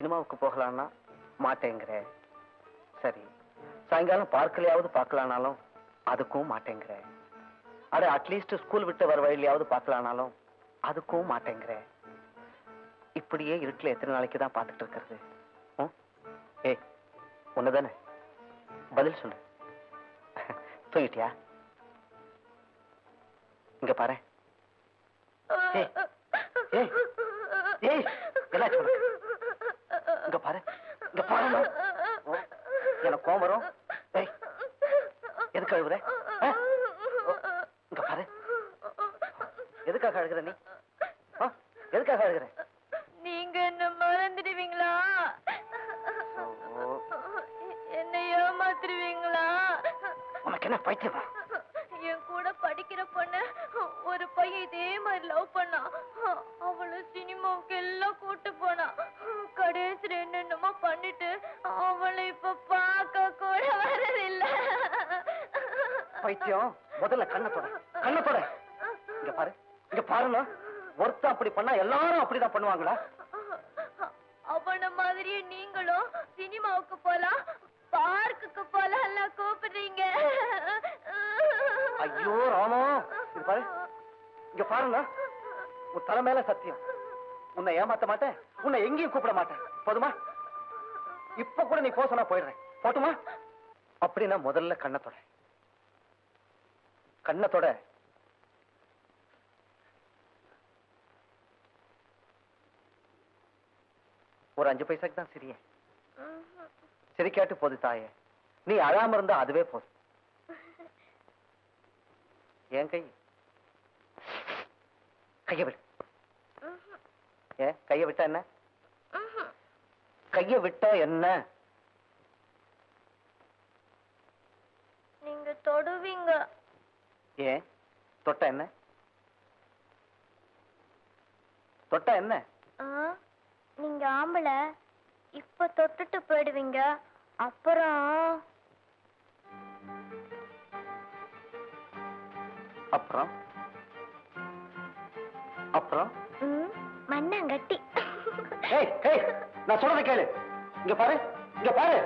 சினிமாவுக்கு போகலான்னா மாட்டேங்கிற. சரி சாயங்காலம் பார்க்கலையாவது பார்க்கலானாலும் அதுக்கும் மாட்டேங்கிற. அட அட்லீஸ்ட் ஸ்கூல் விட்டு வர வழியிலையாவது பார்க்கலானாலும் அதுக்கும் மாட்டேங்கிற. இப்படியே இருட்டில் எத்தனை நாளைக்கு தான் பார்த்துட்டு இருக்கிறது? ஏ ஒன்று தானே பதில் சொல்லு. தூங்கிட்டியா? இங்க பாரு. ஏய் ஏய் ஏய் என்னாச்சு உனக்கு? இங்க பாரு இங்க பாருமா எனக்கு கோவம் வரும். எதுக்கு அழுகுற? இங்க பாரு. எதுக்காக அழுகுற நீ? எதுக்காக அழுகுற? நீங்க என்ன மறந்துடுவீங்களா? என்ன ஏமாத்துருவீங்களா உனக்கு என்ன பைத்தியமா? என் கூட படிக்கிற பொண்ண ஒரு பையன் இதே மாதிரி லவ் பண்ணா பைத்தியம். முதல்ல கண்ணத்தோட கண்ணத்தோட இங்க பாரு. இங்க பாருங்க ஒருத்தன் அப்படி பண்ணா எல்லாரும் அப்படிதான் பண்ணுவாங்களா? அவன மாதிரியே நீங்களும் சினிமாவுக்கு போலாம் பார்க்குக்கு போலாம் கூப்பிடுறீங்க. ஐயோ ராமா. இது பாரு. இங்க பாருங்க உன் தலை மேல சத்தியம். உன்னை ஏமாத்த மாட்டேன். உன்னை எங்கேயும் கூப்பிட மாட்டேன். போதுமா? இப்ப கூட நீ போக சொன்னா போயிடுறேன். போட்டுமா? அப்படின்னா முதல்ல கண்ணத்தோட கண்ணத்தோட. ஒரு அஞ்சு பைசாக்கு தான் சிரியே. சிரிக்காட்டு போது தாயே. நீ அழாம இருந்தா அதுவே போதும். என் கை? கைய விடு. ஏன்? கைய விட்டா என்ன? கைய விட்டா என்ன? நீங்க தொடுவீங்க. ஏன் தொட்டா என்ன? தொட்டா என்ன? நீங்க ஆம்பளை. இப்ப தொட்டுட்டு போயிடுவீங்க. அப்புறம்? அப்புறம்? அப்புறம்? மண்ணாங்கட்டி. நான் சொல்றதை கேளு. இங்க பாரு இங்க பாரு.